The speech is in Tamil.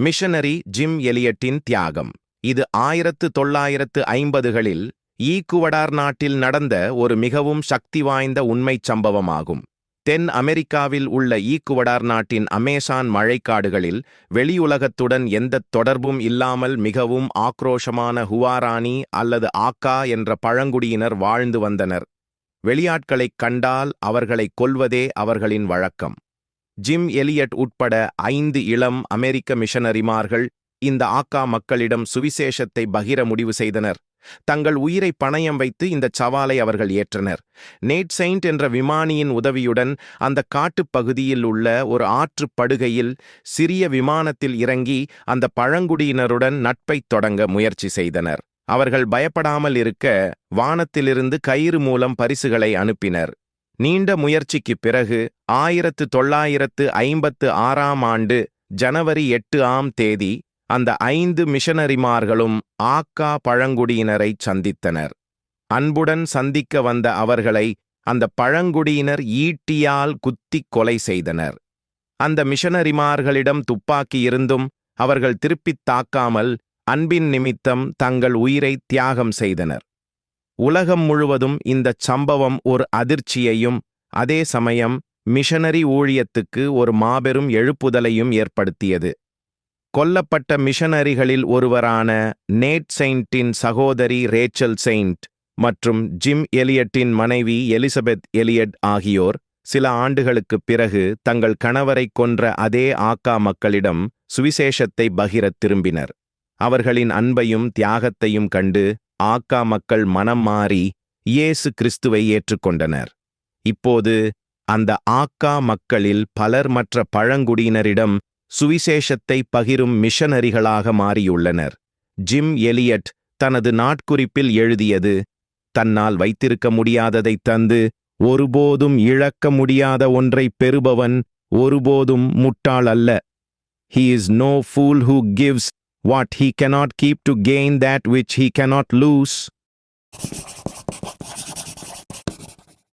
மிஷனரி ஜிம் எலியட்டின் தியாகம். இது ஆயிரத்து தொள்ளாயிரத்து ஐம்பதுகளில் ஈக்குவடார் நாட்டில் நடந்த ஒரு மிகவும் சக்தி வாய்ந்த உண்மைச் சம்பவமாகும். தென் அமெரிக்காவில் உள்ள ஈக்குவடார் நாட்டின் அமேசான் மழைக்காடுகளில் வெளியுலகத்துடன் எந்தத் தொடர்பும் இல்லாமல் மிகவும் ஆக்ரோஷமான ஹுவாரானி அல்லது ஆக்கா என்ற பழங்குடியினர் வாழ்ந்து வந்தனர். வெளியாட்களைக் கண்டால் அவர்களைக் கொல்வதே அவர்களின் வழக்கம். ஜிம் எலியட் உட்பட ஐந்து இளம் அமெரிக்க மிஷனரிமார்கள் இந்த ஆக்கா மக்களிடம் சுவிசேஷத்தை பகிர முடிவு செய்தனர். தங்கள் உயிரை பணயம் வைத்து இந்தச் சவாலை அவர்கள் ஏற்றனர். நேட் செயின்ட் என்ற விமானியின் உதவியுடன் அந்த காட்டுப் பகுதியில் உள்ள ஒரு ஆற்றுப் படுகையில் சிறிய விமானத்தில் இறங்கி அந்த பழங்குடியினருடன் நட்பைத் தொடங்க முயற்சி செய்தனர். அவர்கள் பயப்படாமல் இருக்க வானத்திலிருந்து கயிறு மூலம் பரிசுகளை அனுப்பினர். நீண்ட முயற்சிக்குப் பிறகு ஆயிரத்து தொள்ளாயிரத்து ஐம்பத்து ஆறாம் ஆண்டு ஜனவரி எட்டு ஆம் தேதி அந்த ஐந்து மிஷனரிமார்களும் ஆக்கா பழங்குடியினரைச் சந்தித்தனர். அன்புடன் சந்திக்க வந்த அவர்களை அந்த பழங்குடியினர் ஈட்டியால் குத்திக் கொலை செய்தனர். அந்த மிஷனரிமார்களிடம் துப்பாக்கி இருந்தும் அவர்கள் திருப்பித் தாக்காமல் அன்பின் நிமித்தம் தங்கள் உயிரை தியாகம் செய்தனர். உலகம் முழுவதும் இந்தச் சம்பவம் ஒரு அதிர்ச்சியையும் அதே சமயம் மிஷனரி ஊழியத்துக்கு ஒரு மாபெரும் எழுப்புதலையும் ஏற்படுத்தியது. கொல்லப்பட்ட மிஷனரிகளில் ஒருவரான நேட் செயின்ட்டின் சகோதரி ரேச்சல் செயின்ட் மற்றும் ஜிம் எலியட்டின் மனைவி எலிசபெத் எலியட் ஆகியோர் சில ஆண்டுகளுக்குப் பிறகு தங்கள் கணவரைக் கொன்ற அதே ஆக்கா மக்களிடம் சுவிசேஷத்தை பகிரத் திரும்பினர். அவர்களின் அன்பையும் தியாகத்தையும் கண்டு ஆக்கா மக்கள் மனம் மாறி இயேசு கிறிஸ்துவை ஏற்றுக்கொண்டனர். இப்போது அந்த ஆக்கா மக்களில் பலர் மற்ற பழங்குடியினரிடம் சுவிசேஷத்தை பகிரும் மிஷனரிகளாக மாறியுள்ளனர். ஜிம் எலியட் தனது நாட்குறிப்பில் எழுதியது தன்னால் வைத்திருக்க முடியாததைத் தந்து ஒருபோதும் இழக்க முடியாத ஒன்றைப் பெறுபவன் ஒருபோதும் முட்டாள் அல்ல. He is no fool who gives what he cannot keep to gain that which he cannot lose.